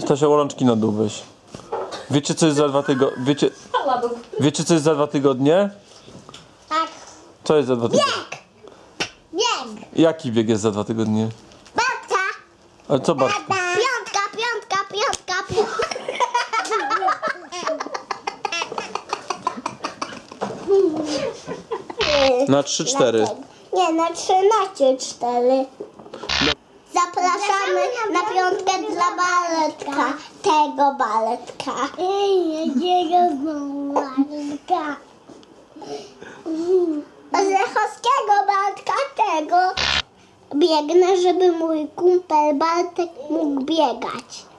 Stasia, łączki na dół weź. Wiecie co jest za dwa tygodnie? Wiecie, wiecie co jest za dwa tygodnie? Tak. Co jest za dwa tygodnie? Bieg. Jaki bieg jest za dwa tygodnie? Babka. Ale co Bartka? Piątka, piątka, piątka, piątka. Na 3-4. Nie, na 13 4. Zapraszamy na piątkę dla baletka. Tego baletka. Jakiego baletka? Lechowskiego baletka tego. Biegnę, żeby mój kumpel Bartek mógł biegać.